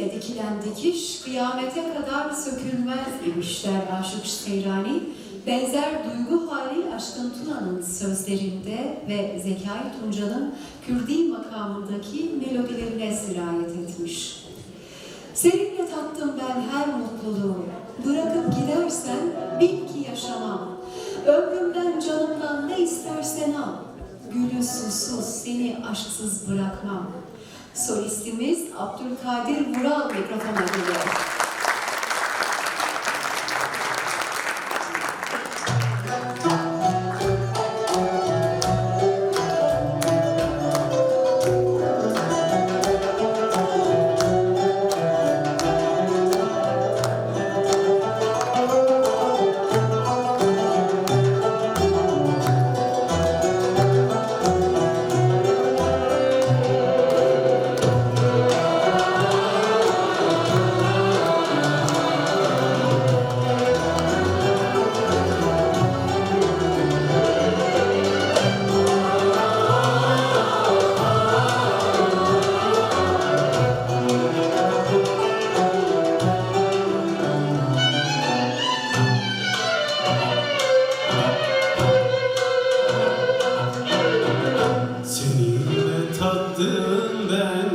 ile dikilen dikiş kıyamete kadar sökülmez demişler Aşık Seyrani. Benzer duygu hali Aşkın Tuna'nın sözlerinde ve Zekai Tunca'nın Kürdi makamındaki melodilerine sirayet etmiş. Seninle tattım ben her mutluluğu, bırakıp gidersen bil ki yaşamam. Ömrümden canımdan ne istersen al, gülü susuz seni aşksız bırakmam.'' solistimiz Abdülkadir Vural mikrofona geliyor. baktım ben.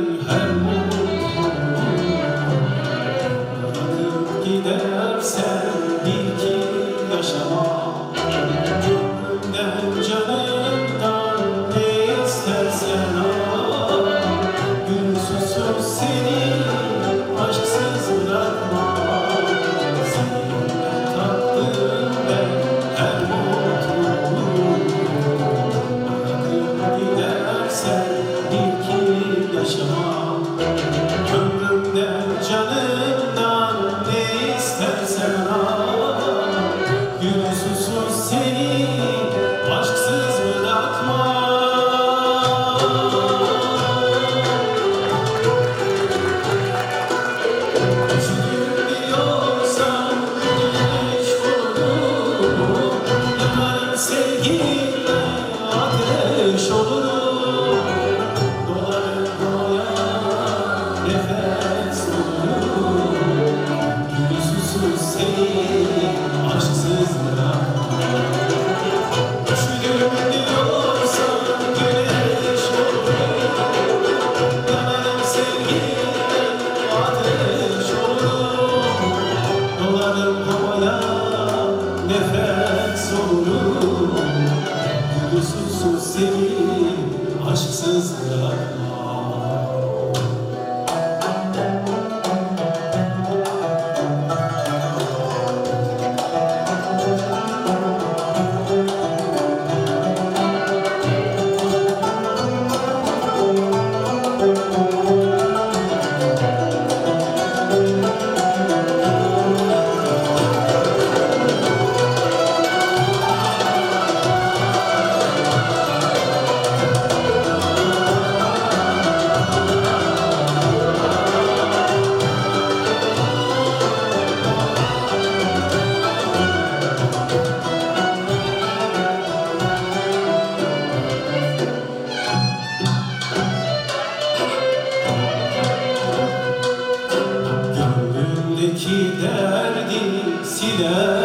leader.